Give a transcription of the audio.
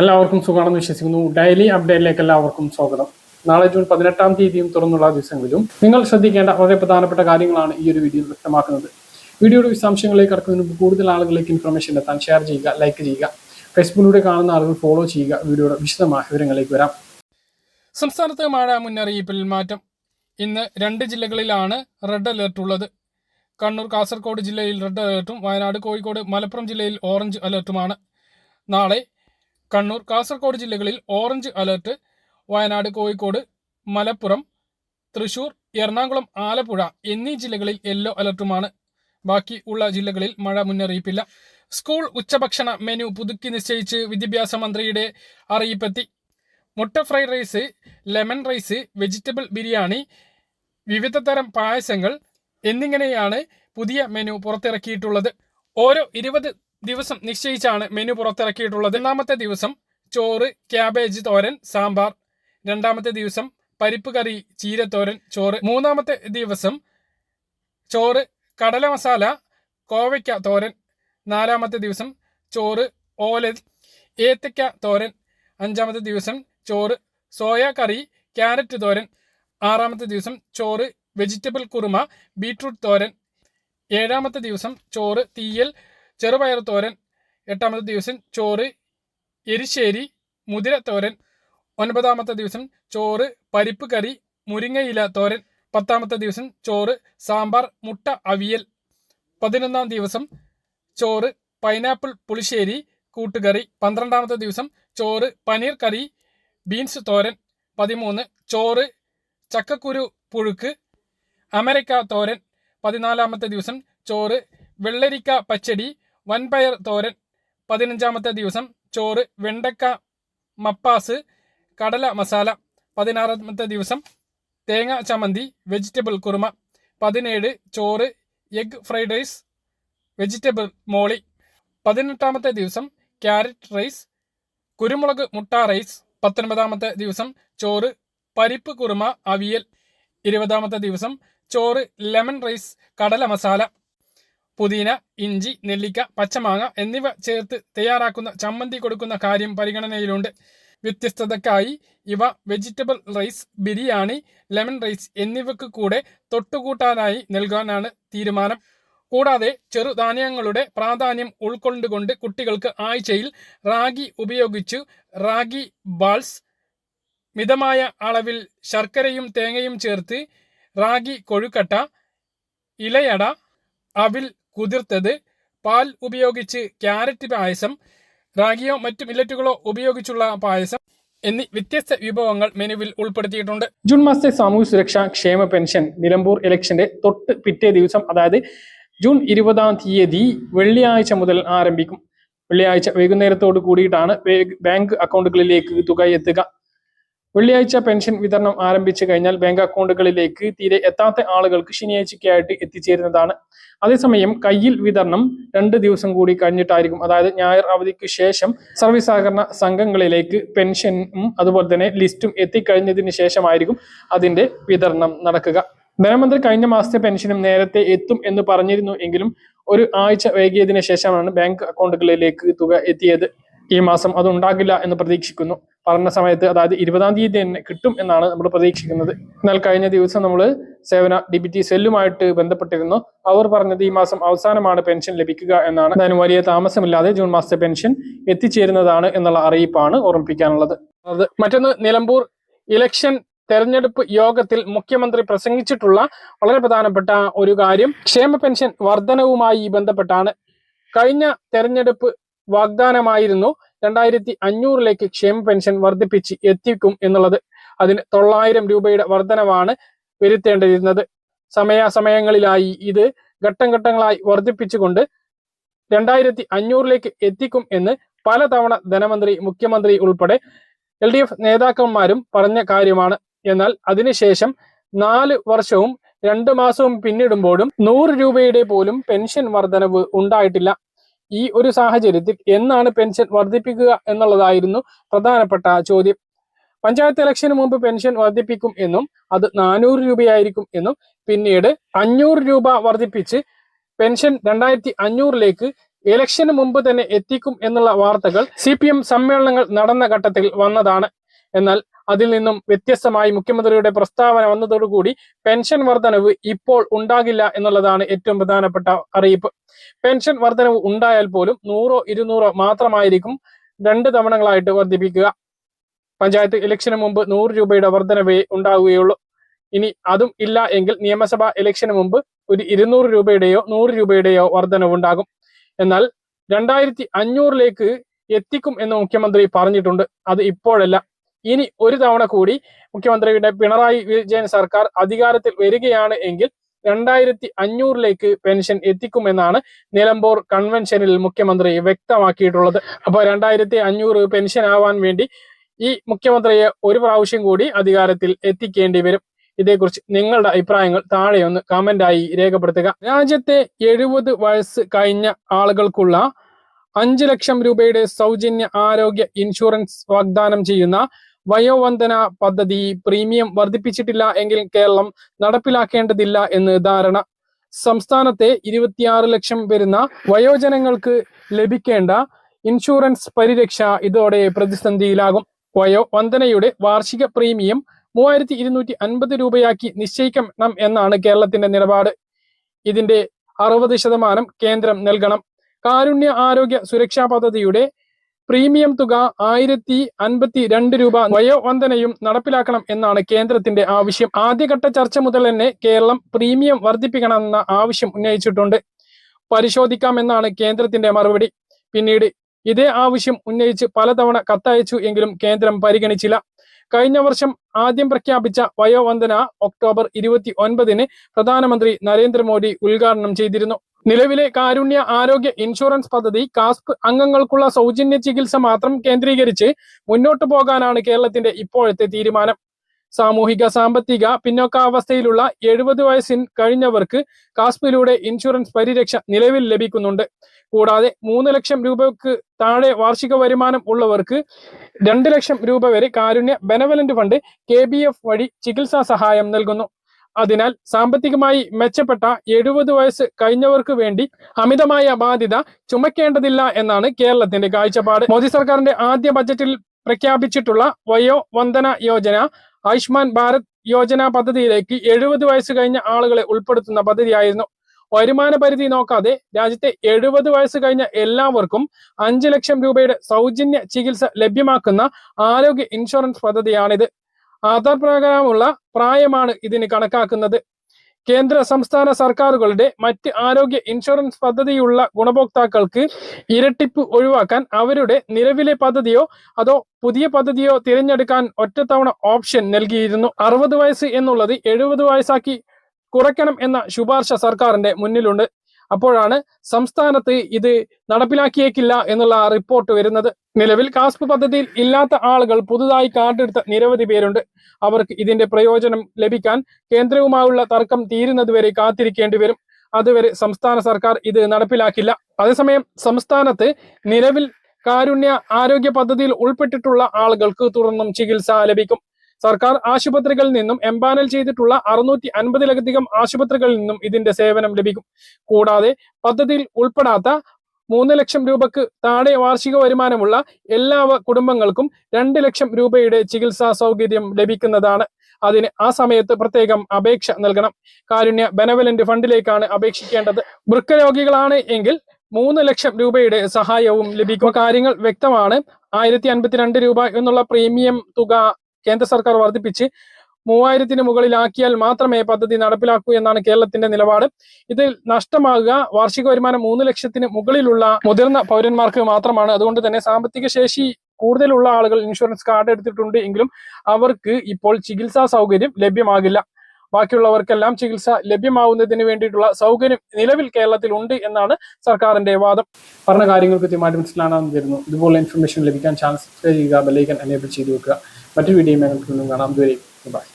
എല്ലാവർക്കും സുഖമാണെന്ന് വിശ്വസിക്കുന്നു. ഡെയിലി അപ്ഡേറ്റിലേക്ക് എല്ലാവർക്കും സ്വാഗതം. നാളെ ജൂൺ പതിനെട്ടാം തീയതിയും തുറന്നുള്ള ദിവസങ്ങളിലും നിങ്ങൾ ശ്രദ്ധിക്കേണ്ട വളരെ പ്രധാനപ്പെട്ട കാര്യങ്ങളാണ് ഈ ഒരു വീഡിയോയിൽ വ്യക്തമാക്കുന്നത്. വീഡിയോയുടെ വിശദാംശങ്ങളിലേക്ക് കടക്കുന്നതിന് മുമ്പ് കൂടുതൽ ആളുകളിലേക്ക് ഇൻഫർമേഷൻ എത്താൻ ഷെയർ ചെയ്യുക ലൈക്ക് ചെയ്യുക ഫേസ്ബുക്കിലൂടെ കാണുന്ന ആളുകൾ ഫോളോ ചെയ്യുക വീഡിയോയുടെ വിശദമായ വിവരങ്ങളിലേക്ക് വരാം. സംസ്ഥാനത്ത് മഴ മുന്നറിയിപ്പിൽ മാറ്റം. ഇന്ന് രണ്ട് ജില്ലകളിലാണ് റെഡ് അലേർട്ട് ഉള്ളത്. കണ്ണൂർ കാസർഗോഡ് ജില്ലയിൽ റെഡ് അലേർട്ടും വയനാട് കോഴിക്കോട് മലപ്പുറം ജില്ലയിൽ ഓറഞ്ച് അലേർട്ടുമാണ് നാളെ കണ്ണൂർ കാസർഗോഡ് ജില്ലകളിൽ ഓറഞ്ച് അലർട്ട്. വയനാട് കോഴിക്കോട് മലപ്പുറം തൃശൂർ എറണാകുളം ആലപ്പുഴ എന്നീ ജില്ലകളിൽ യെല്ലോ അലർട്ടുമാണ്. ബാക്കി ഉള്ള ജില്ലകളിൽ മഴ മുന്നറിയിപ്പില്ല. സ്കൂൾ ഉച്ചഭക്ഷണ മെനു പുതുക്കി നിശ്ചയിച്ച് വിദ്യാഭ്യാസ മന്ത്രിയുടെ അറിയിപ്പെത്തി. മുട്ട fried rice lemon rice vegetable biryani വിവിധ തരം പായസങ്ങൾ എന്നിങ്ങനെയാണ് പുതിയ മെനു പുറത്തിറക്കിയിട്ടുള്ളത്. ഓരോ ഇരുപത് ദിവസം നിശ്ചയിച്ചാണ് മെനു പുറത്തിറക്കിയിട്ടുള്ളത്. ഒന്നാമത്തെ ദിവസം ചോറ് ക്യാബേജ് തോരൻ സാമ്പാർ. രണ്ടാമത്തെ ദിവസം പരിപ്പ് കറി ചീരത്തോരൻ ചോറ്. മൂന്നാമത്തെ ദിവസം ചോറ് കടല മസാല കോവയ്ക്ക തോരൻ. നാലാമത്തെ ദിവസം ചോറ് ഓല ഏത്തയ്ക്ക തോരൻ. അഞ്ചാമത്തെ ദിവസം ചോറ് സോയ കറി ക്യാരറ്റ് തോരൻ. ആറാമത്തെ ദിവസം ചോറ് വെജിറ്റബിൾ കുറുമ ബീട്രൂട്ട് തോരൻ. ഏഴാമത്തെ ദിവസം ചോറ് തീയൽ ചെറുപയർ തോരൻ എട്ടാമത്തെ ദിവസം ചോറ് എരിശ്ശേരി മുതിര തോരൻ ഒൻപതാമത്തെ ദിവസം ചോറ് പരിപ്പ് കറി മുരിങ്ങയില തോരൻ പത്താമത്തെ ദിവസം ചോറ് സാമ്പാർ മുട്ട അവിയൽ. പതിനൊന്നാം ദിവസം ചോറ് പൈനാപ്പിൾ പുളിശ്ശേരി കൂട്ടുകറി. പന്ത്രണ്ടാമത്തെ ദിവസം ചോറ് പനീർ കറി ബീൻസ് തോരൻ. പതിമൂന്ന് ചോറ് ചക്കക്കുരു പുഴുക്ക് അമരക്ക തോരൻ. പതിനാലാമത്തെ ദിവസം ചോറ് വെള്ളരിക്ക പച്ചടി വൻപയർ തോരൻ പതിനഞ്ചാമത്തെ ദിവസം ചോറ് വെണ്ടക്ക മപ്പാസ് കടല മസാല പതിനാറാമത്തെ ദിവസം തേങ്ങ ചമ്മന്തി വെജിറ്റബിൾ കുറുമ പതിനേഴ് ചോറ് egg fried rice vegetable molee പതിനെട്ടാമത്തെ ദിവസം ക്യാരറ്റ് റൈസ് കുരുമുളക് മുട്ട റൈസ് പത്തൊൻപതാമത്തെ ദിവസം ചോറ് പരിപ്പ് കുറുമ അവിയൽ ഇരുപതാമത്തെ ദിവസം ചോറ് ലെമൺ റൈസ് കടല മസാല പുതിന ഇഞ്ചി നെല്ലിക്ക പച്ചമാങ്ങ എന്നിവ ചേർത്ത് തയ്യാറാക്കുന്ന ചമ്മന്തി കൊടുക്കുന്ന കാര്യം പരിഗണനയിലുണ്ട്. വ്യത്യസ്തതക്കായി ഇവ vegetable rice biryani lemon rice എന്നിവയ്ക്ക് കൂടെ തൊട്ടുകൂട്ടാനായി നൽകാനാണ് തീരുമാനം. കൂടാതെ ചെറുധാന്യങ്ങളുടെ പ്രാധാന്യം ഉൾക്കൊണ്ടുകൊണ്ട് കുട്ടികൾക്ക് ആഴ്ചയിൽ റാഗി ഉപയോഗിച്ചു റാഗി ബാൾസ് മിതമായ അളവിൽ ശർക്കരയും തേങ്ങയും ചേർത്ത് റാഗി കൊഴുക്കട്ട ഇലയട അവിൽ കുതിർത്തത്. പാൽ ഉപയോഗിച്ച് ക്യാരറ്റ് പായസം റാഗിയോ മറ്റു മില്ലറ്റുകളോ ഉപയോഗിച്ചുള്ള പായസം എന്നീ വ്യത്യസ്ത വിഭവങ്ങൾ മെനുവിൽ ഉൾപ്പെടുത്തിയിട്ടുണ്ട്. ജൂൺ മാസത്തെ സാമൂഹ്യ സുരക്ഷാ ക്ഷേമ പെൻഷൻ നിലമ്പൂർ ഇലക്ഷന്റെ തൊട്ട് പിറ്റേ ദിവസം അതായത് ജൂൺ ഇരുപതാം തീയതി വെള്ളിയാഴ്ച മുതൽ ആരംഭിക്കും. വെള്ളിയാഴ്ച വൈകുന്നേരത്തോട് കൂടിയിട്ടാണ് ബാങ്ക് അക്കൗണ്ടുകളിലേക്ക് തുക എത്തുക. വെള്ളിയാഴ്ച പെൻഷൻ വിതരണം ആരംഭിച്ചു കഴിഞ്ഞാൽ ബാങ്ക് അക്കൗണ്ടുകളിലേക്ക് തീരെ എത്താത്ത ആളുകൾക്ക് ശനിയാഴ്ചയ്ക്കായിട്ട് എത്തിച്ചേരുന്നതാണ്. അതേസമയം കയ്യിൽ വിതരണം രണ്ട് ദിവസം കൂടി കഴിഞ്ഞിട്ടായിരിക്കും. അതായത് ഞായർ അവധിക്ക് ശേഷം സർവീസ് സഹകരണ സംഘങ്ങളിലേക്ക് പെൻഷനും അതുപോലെ തന്നെ ലിസ്റ്റും എത്തിക്കഴിഞ്ഞതിന് ശേഷമായിരിക്കും അതിന്റെ വിതരണം നടക്കുക. ധനമന്ത്രി കഴിഞ്ഞ മാസത്തെ പെൻഷനും നേരത്തെ എത്തും എന്ന് പറഞ്ഞിരുന്നു എങ്കിലും ഒരു ആഴ്ച വൈകിയതിനു ശേഷമാണ് ബാങ്ക് അക്കൗണ്ടുകളിലേക്ക് തുക എത്തിയത്. ഈ മാസം അത് ഉണ്ടാകില്ല എന്ന് പ്രതീക്ഷിക്കുന്നു. പറഞ്ഞ സമയത്ത് അതായത് ഇരുപതാം തീയതി തന്നെ കിട്ടും എന്നാണ് നമ്മൾ പ്രതീക്ഷിക്കുന്നത്. എന്നാൽ കഴിഞ്ഞ ദിവസം നമ്മൾ സേവന ഡിബിറ്റി സെല്ലുമായിട്ട് ബന്ധപ്പെട്ടിരുന്നു. അവർ പറഞ്ഞത് ഈ മാസം അവസാനമാണ് പെൻഷൻ ലഭിക്കുക എന്നാണ്. അതിന് വലിയ താമസമില്ലാതെ ജൂൺ മാസത്തെ പെൻഷൻ എത്തിച്ചേരുന്നതാണ് എന്നുള്ള അറിയിപ്പാണ് ഓർമ്മിപ്പിക്കാനുള്ളത്. മറ്റൊന്ന് നിലമ്പൂർ ഇലക്ഷൻ തെരഞ്ഞെടുപ്പ് യോഗത്തിൽ മുഖ്യമന്ത്രി പ്രസംഗിച്ചിട്ടുള്ള വളരെ പ്രധാനപ്പെട്ട ഒരു കാര്യം ക്ഷേമ പെൻഷൻ വർധനവുമായി ബന്ധപ്പെട്ടാണ്. കഴിഞ്ഞ തെരഞ്ഞെടുപ്പ് വാഗ്ദാനമായിരുന്നു. രണ്ടായിരത്തി അഞ്ഞൂറിലേക്ക് ക്ഷേമ പെൻഷൻ വർദ്ധിപ്പിച്ച് എത്തിക്കും എന്നുള്ളത് അതിന് തൊള്ളായിരം രൂപയുടെ വർധനവാണ് വരുത്തേണ്ടിയിരുന്നത്. സമയാസമയങ്ങളിലായി ഇത് ഘട്ടം ഘട്ടങ്ങളായി വർദ്ധിപ്പിച്ചുകൊണ്ട് രണ്ടായിരത്തി അഞ്ഞൂറിലേക്ക് എത്തിക്കും എന്ന് പലതവണ ധനമന്ത്രി മുഖ്യമന്ത്രി ഉൾപ്പെടെ എൽ ഡി എഫ് നേതാക്കന്മാരും പറഞ്ഞ കാര്യമാണ്. എന്നാൽ അതിനുശേഷം നാല് വർഷവും രണ്ട് മാസവും പിന്നിടുമ്പോഴും നൂറ് രൂപയുടെ പോലും പെൻഷൻ വർധനവ് ഉണ്ടായിട്ടില്ല. ഈ ഒരു സാഹചര്യത്തിൽ എന്നാണ് പെൻഷൻ വർദ്ധിപ്പിക്കുക എന്നുള്ളതായിരുന്നു പ്രധാനപ്പെട്ട ചോദ്യം. പഞ്ചായത്ത് ഇലക്ഷന് മുമ്പ് പെൻഷൻ വർദ്ധിപ്പിക്കും എന്നും അത് നാനൂറ് രൂപയായിരിക്കും എന്നും പിന്നീട് അഞ്ഞൂറ് രൂപ വർദ്ധിപ്പിച്ച് പെൻഷൻ രണ്ടായിരത്തി അഞ്ഞൂറിലേക്ക് ഇലക്ഷന് മുമ്പ് തന്നെ എത്തിക്കും എന്നുള്ള വാർത്തകൾ സി പി എം സമ്മേളനങ്ങൾ നടന്ന ഘട്ടത്തിൽ വന്നതാണ്. എന്നാൽ അതിൽ നിന്നും വ്യത്യസ്തമായി മുഖ്യമന്ത്രിയുടെ പ്രസ്താവന വന്നതോടുകൂടി പെൻഷൻ വർധനവ് ഇപ്പോൾ ഉണ്ടാകില്ല എന്നുള്ളതാണ് ഏറ്റവും പ്രധാനപ്പെട്ട അറിയിപ്പ്. പെൻഷൻ വർധനവ് ഉണ്ടായാൽ പോലും നൂറോ ഇരുന്നൂറോ മാത്രമായിരിക്കും രണ്ട് തവണകളായിട്ട് വർദ്ധിപ്പിക്കുക പഞ്ചായത്ത് ഇലക്ഷന് മുമ്പ് നൂറ് രൂപയുടെ വർധനവേ ഉണ്ടാവുകയുള്ളൂ. ഇനി അതും ഇല്ല എങ്കിൽ നിയമസഭാ ഇലക്ഷന് മുമ്പ് ഒരു ഇരുന്നൂറ് രൂപയുടെയോ നൂറ് രൂപയുടെയോ വർധനവുണ്ടാകും. എന്നാൽ രണ്ടായിരത്തി അഞ്ഞൂറിലേക്ക് എത്തിക്കും എന്ന് മുഖ്യമന്ത്രി പറഞ്ഞിട്ടുണ്ട്. അത് ഇപ്പോഴല്ല. ഇനി ഒരു തവണ കൂടി മുഖ്യമന്ത്രിയുടെ പിണറായി വിജയൻ സർക്കാർ അധികാരത്തിൽ വരികയാണ് എങ്കിൽ രണ്ടായിരത്തി അഞ്ഞൂറിലേക്ക് പെൻഷൻ എത്തിക്കുമെന്നാണ് നിലമ്പൂർ കൺവെൻഷനിൽ മുഖ്യമന്ത്രി വ്യക്തമാക്കിയിട്ടുള്ളത്. അപ്പൊ രണ്ടായിരത്തി അഞ്ഞൂറ് പെൻഷൻ ആവാൻ വേണ്ടി ഈ മുഖ്യമന്ത്രിയെ ഒരു പ്രാവശ്യം കൂടി അധികാരത്തിൽ എത്തിക്കേണ്ടി വരും. ഇതേക്കുറിച്ച് നിങ്ങളുടെ അഭിപ്രായങ്ങൾ താഴെ ഒന്ന് കമന്റായി രേഖപ്പെടുത്തുക. രാജ്യത്തെ എഴുപത് വയസ്സ് കഴിഞ്ഞ ആളുകൾക്കുള്ള അഞ്ച് ലക്ഷം രൂപയുടെ സൗജന്യ ആരോഗ്യ ഇൻഷുറൻസ് വാഗ്ദാനം ചെയ്യുന്ന വയോവന്ദന പദ്ധതി പ്രീമിയം വർദ്ധിപ്പിച്ചിട്ടില്ല എങ്കിൽ കേരളം നടപ്പിലാക്കേണ്ടതില്ല എന്ന് ധാരണ. സംസ്ഥാനത്തെ ഇരുപത്തിയാറ് ലക്ഷം വരുന്ന വയോജനങ്ങൾക്ക് ലഭിക്കേണ്ട ഇൻഷുറൻസ് പരിരക്ഷ ഇതോടെ പ്രതിസന്ധിയിലാകും. വയോ വന്ദനയുടെ വാർഷിക പ്രീമിയം മൂവായിരത്തി ഇരുന്നൂറ്റി അൻപത് രൂപയാക്കി നിശ്ചയിക്കണം എന്നാണ് കേരളത്തിന്റെ നിലപാട്. ഇതിന്റെ അറുപത് ശതമാനം കേന്ദ്രം നൽകണം. കാരുണ്യ ആരോഗ്യ സുരക്ഷാ പദ്ധതിയുടെ പ്രീമിയം തുക ആയിരത്തി അൻപത്തി രണ്ട് രൂപ വയോവന്ദനയും നടപ്പിലാക്കണം എന്നാണ് കേന്ദ്രത്തിന്റെ ആവശ്യം. ആദ്യഘട്ട ചർച്ച മുതൽ തന്നെ കേരളം പ്രീമിയം വർദ്ധിപ്പിക്കണമെന്ന ആവശ്യം ഉന്നയിച്ചിട്ടുണ്ട്. പരിശോധിക്കാമെന്നാണ് കേന്ദ്രത്തിന്റെ മറുപടി. പിന്നീട് ഇതേ ആവശ്യം ഉന്നയിച്ച് പലതവണ കത്തയച്ചു എങ്കിലും കേന്ദ്രം പരിഗണിച്ചില്ല. കഴിഞ്ഞ വർഷം ആദ്യം പ്രഖ്യാപിച്ച വയോവന്ദന ഒക്ടോബർ ഇരുപത്തി ഒൻപതിന് പ്രധാനമന്ത്രി നരേന്ദ്രമോദി ഉദ്ഘാടനം ചെയ്തിരുന്നു. നിലവിലെ കാരുണ്യ ആരോഗ്യ ഇൻഷുറൻസ് പദ്ധതി കാസ്പ് അംഗങ്ങൾക്കുള്ള സൗജന്യ ചികിത്സ മാത്രം കേന്ദ്രീകരിച്ച് മുന്നോട്ടു പോകാനാണ് കേരളത്തിന്റെ ഇപ്പോഴത്തെ തീരുമാനം. സാമൂഹിക സാമ്പത്തിക പിന്നോക്കാവസ്ഥയിലുള്ള എഴുപത് വയസ്സിൻ കഴിഞ്ഞവർക്ക് കാസ്പിലൂടെ ഇൻഷുറൻസ് പരിരക്ഷ നിലവിൽ ലഭിക്കുന്നുണ്ട്. കൂടാതെ മൂന്ന് ലക്ഷം രൂപക്ക് താഴെ വാർഷിക വരുമാനം ഉള്ളവർക്ക് രണ്ട് ലക്ഷം രൂപ വരെ കാരുണ്യ ബെനവലന്റ് ഫണ്ട് കെ വഴി ചികിത്സാ സഹായം നൽകുന്നു. അതിനാൽ സാമ്പത്തികമായി മെച്ചപ്പെട്ട എഴുപത് വയസ്സ് കഴിഞ്ഞവർക്ക് വേണ്ടി അമിതമായ ബാധ്യത ചുമക്കേണ്ടതില്ല എന്നാണ് കേരളത്തിന്റെ കാഴ്ചപ്പാട്. മോദി സർക്കാരിന്റെ ആദ്യ ബജറ്റിൽ പ്രഖ്യാപിച്ചിട്ടുള്ള വയോ വന്ദന യോജന ആയുഷ്മാൻ ഭാരത് യോജന പദ്ധതിയിലേക്ക് എഴുപത് വയസ്സ് കഴിഞ്ഞ ആളുകളെ ഉൾപ്പെടുത്തുന്ന പദ്ധതിയായിരുന്നു. വരുമാന പരിധി നോക്കാതെ രാജ്യത്തെ എഴുപത് വയസ്സ് കഴിഞ്ഞ എല്ലാവർക്കും അഞ്ച് ലക്ഷം രൂപയുടെ സൗജന്യ ചികിത്സ ലഭ്യമാക്കുന്ന ആരോഗ്യ ഇൻഷുറൻസ് പദ്ധതിയാണിത്. ആധാർ പ്രകാരമുള്ള പ്രായമാണ് ഇതിന് കണക്കാക്കുന്നത്. കേന്ദ്ര സംസ്ഥാന സർക്കാരുകളുടെ മറ്റ് ആരോഗ്യ ഇൻഷുറൻസ് പദ്ധതിയുള്ള ഗുണഭോക്താക്കൾക്ക് ഇരട്ടിപ്പ് ഒഴിവാക്കാൻ അവരുടെ നിലവിലെ പദ്ധതിയോ അതോ പുതിയ പദ്ധതിയോ തിരഞ്ഞെടുക്കാൻ ഒറ്റത്തവണ ഓപ്ഷൻ നൽകിയിരുന്നു. അറുപത് വയസ്സ് എന്നുള്ളത് എഴുപത് വയസ്സാക്കി കുറയ്ക്കണം എന്ന ശുപാർശ സർക്കാരിന്റെ മുന്നിലുണ്ട്. അപ്പോഴാണ് സംസ്ഥാനത്ത് ഇത് നടപ്പിലാക്കിയേക്കില്ല എന്നുള്ള റിപ്പോർട്ട് വരുന്നത്. നിലവിൽ കാസ്പ് പദ്ധതിയിൽ ഇല്ലാത്ത ആളുകൾ പുതുതായി കാർഡെടുത്ത നിരവധി പേരുണ്ട്. അവർക്ക് ഇതിന്റെ പ്രയോജനം ലഭിക്കാൻ കേന്ദ്രവുമായുള്ള തർക്കം തീരുന്നതുവരെ കാത്തിരിക്കേണ്ടി വരും. അതുവരെ സംസ്ഥാന സർക്കാർ ഇത് നടപ്പിലാക്കില്ല. അതേസമയം സംസ്ഥാനത്ത് നിലവിൽ കാരുണ്യ ആരോഗ്യ പദ്ധതിയിൽ ഉൾപ്പെട്ടിട്ടുള്ള ആളുകൾക്ക് തുടർന്നും ചികിത്സ ലഭിക്കും. സർക്കാർ ആശുപത്രികളിൽ നിന്നും എംപാനൽ ചെയ്തിട്ടുള്ള അറുന്നൂറ്റി അൻപതിലധികം ആശുപത്രികളിൽ നിന്നും ഇതിന്റെ സേവനം ലഭിക്കും. കൂടാതെ പദ്ധതിയിൽ ഉൾപ്പെടാത്ത മൂന്ന് ലക്ഷം രൂപക്ക് താഴെ വാർഷിക വരുമാനമുള്ള എല്ലാ കുടുംബങ്ങൾക്കും രണ്ട് ലക്ഷം രൂപയുടെ ചികിത്സാ സൗകര്യം ലഭിക്കുന്നതാണ്. അതിന് ആ സമയത്ത് പ്രത്യേകം അപേക്ഷ നൽകണം. കാരുണ്യ ബെനവലന്റ് ഫണ്ടിലേക്കാണ് അപേക്ഷിക്കേണ്ടത്. വൃക്ക രോഗികളാണ് എങ്കിൽ മൂന്ന് ലക്ഷം രൂപയുടെ സഹായവും ലഭിക്കും. കാര്യങ്ങൾ വ്യക്തമാണ്. ആയിരത്തി അൻപത്തിരണ്ട് രൂപ എന്നുള്ള പ്രീമിയം തുക കേന്ദ്ര സർക്കാർ വർദ്ധിപ്പിച്ച് മൂവായിരത്തിന് മുകളിലാക്കിയാൽ മാത്രമേ പദ്ധതി നടപ്പിലാക്കൂ എന്നാണ് കേരളത്തിന്റെ നിലപാട്. ഇതിൽ നഷ്ടമാകുക വാർഷിക വരുമാനം മൂന്ന് ലക്ഷത്തിന് മുകളിലുള്ള മുതിർന്ന പൗരന്മാർക്ക് മാത്രമാണ്. അതുകൊണ്ട് തന്നെ സാമ്പത്തിക ശേഷി കൂടുതലുള്ള ആളുകൾ ഇൻഷുറൻസ് കാർഡ് എടുത്തിട്ടുണ്ട് എങ്കിലും അവർക്ക് ഇപ്പോൾ ചികിത്സാ സൗകര്യം ലഭ്യമാകില്ല. ബാക്കിയുള്ളവർക്കെല്ലാം ചികിത്സ ലഭ്യമാവുന്നതിന് വേണ്ടിയിട്ടുള്ള സൗകര്യം നിലവിൽ കേരളത്തിൽ ഉണ്ട് എന്നാണ് സർക്കാരിന്റെ വാദം. പറഞ്ഞ കാര്യങ്ങൾ കൃത്യമായിട്ട് മനസ്സിലാണെന്ന് തരുന്നു ഇതുപോലെ ഇൻഫർമേഷൻ ലഭിക്കാൻ ചാൻസ് സബ്സ്ക്രൈബ് ചെയ്യുക ബെല്ലൈക്കൻ എനേബിൾ ചെയ്തു വെക്കുക. മറ്റു വീഡിയോ വീണ്ടും കാണാം. ഇതുവരെ ബൈ